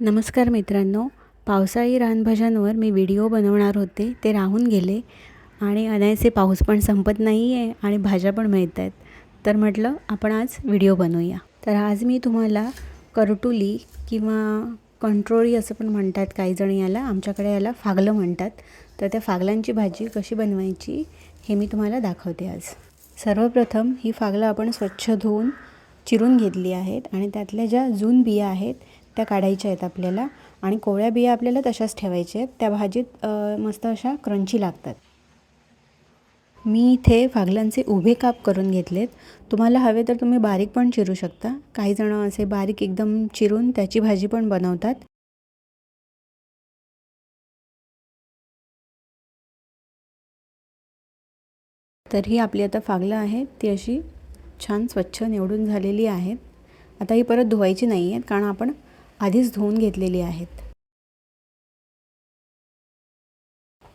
नमस्कार मित्रांनो पावसाळी रानभाज्यांवर मी व्हिडिओ बनवणार होते ते राहून गेले आणि अनायसे पाऊस पण संपत नाही आहे आणि भाज्या पण मिळत आहेत तर म्हटलं आपण आज व्हिडिओ बनवूया. तर आज मी तुम्हाला करटुली किंवा कंट्रोळी असं पण म्हणतात काही जण याला आमच्याकडे याला फागलं म्हणतात. तर त्या फागलांची भाजी कशी बनवायची हे मी तुम्हाला दाखवते आज. सर्वप्रथम ही फागलं आपण स्वच्छ धुवून चिरून घेतली आहेत आणि त्यातल्या ज्या जून बिया आहेत त्या काढायच्या आहेत आपल्याला आणि कोवळ्या बिया आपल्याला तशाच ठेवायच्या आहेत. त्या भाजीत मस्त अशा क्रंची लागतात. मी इथे फागलांचे उभे काप करून घेतलेत. तुम्हाला हवे तर तुम्ही बारीक पण चिरू शकता. काही जण असे बारीक एकदम चिरून त्याची भाजी पण बनवतात. तर ही आपली आता फागलं आहेत ती अशी छान स्वच्छ निवडून झालेली आहेत. आता ही परत धुवायची नाही आहेत कारण आपण आधीच धुवून घेतलेली आहेत.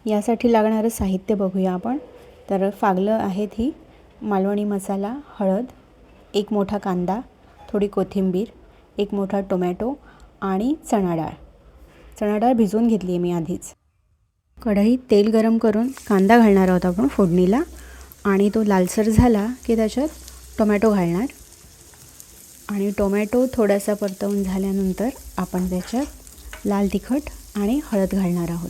यासाठी लागणारं साहित्य बघूया आपण. तर फागलं आहेत ही मालवणी मसाला हळद एक मोठा कांदा थोडी कोथिंबीर एक मोठा टोमॅटो आणि चणा डाळ चणा डाळ भिजवून घेतली आहे मी आधीच. कढईत तेल गरम करून कांदा घालणार आहोत आपण फोडणीला आणि तो लालसर झाला की त्याच्यात टोमॅटो घालणार. आणि टोमॅटो थोडासा परतवून झाल्यानंतर आपण त्याच्यात लाल तिखट आणि हळद घालणार आहोत.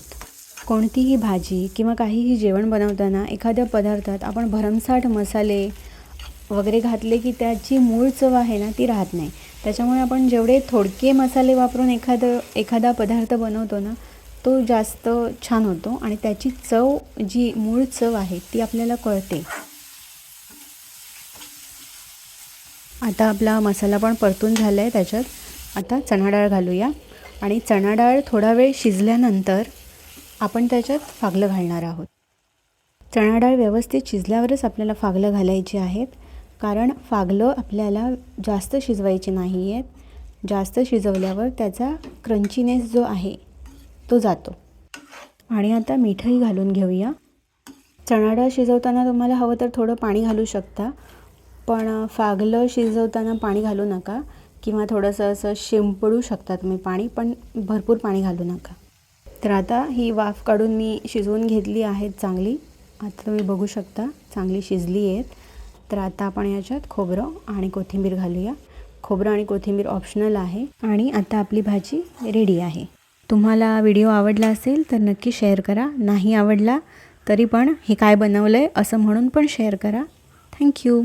कोणतीही भाजी किंवा काहीही जेवण बनवताना एखाद्या पदार्थात आपण भरमसाठ मसाले वगैरे घातले की त्याची मूळ चव आहे ना ती राहत नाही. त्याच्यामुळे आपण जेवढे थोडके मसाले वापरून एखादं एखादा पदार्थ बनवतो ना तो जास्त छान होतो आणि त्याची चव जी मूळ चव आहे ती आपल्याला कळते. आता आपला मसाला पण परतून झाला आहे त्याच्यात. आता चणा डाळ घालूया. आणि चणा डाळ थोडा वेळ शिजल्यानंतर आपण त्याच्यात फागलं घालणार आहोत. चणा डाळ व्यवस्थित शिजल्यावरच आपल्याला फागलं घालायची आहेत कारण फागलं आपल्याला जास्त शिजवायची नाही आहेत जास्त शिजवल्यावर त्याचा क्रंचीनेस जो आहे तो जातो. आणि आता मिठही घालून घेऊया. चणा डाळ शिजवताना तुम्हाला हवं तर थोडं पाणी घालू शकता. पण फागलं शिजवताना पाणी घालू नका किंवा थोडंसं असं शिंपडू शकता तुम्ही पाणी पण भरपूर पाणी घालू नका. तर आता ही वाफ काढून मी शिजवून घेतली आहेत चांगली. आता तुम्ही बघू शकता चांगली शिजली आहेत. तर आता आपण याच्यात खोबरं आणि कोथिंबीर घालूया. खोबरं आणि कोथिंबीर ऑप्शनल आहे आणि आता आपली भाजी रेडी आहे. तुम्हाला व्हिडिओ आवडला असेल तर नक्की शेअर करा. नाही आवडला तरी पण हे काय बनवलं आहे असं म्हणून पण शेअर करा. थँक्यू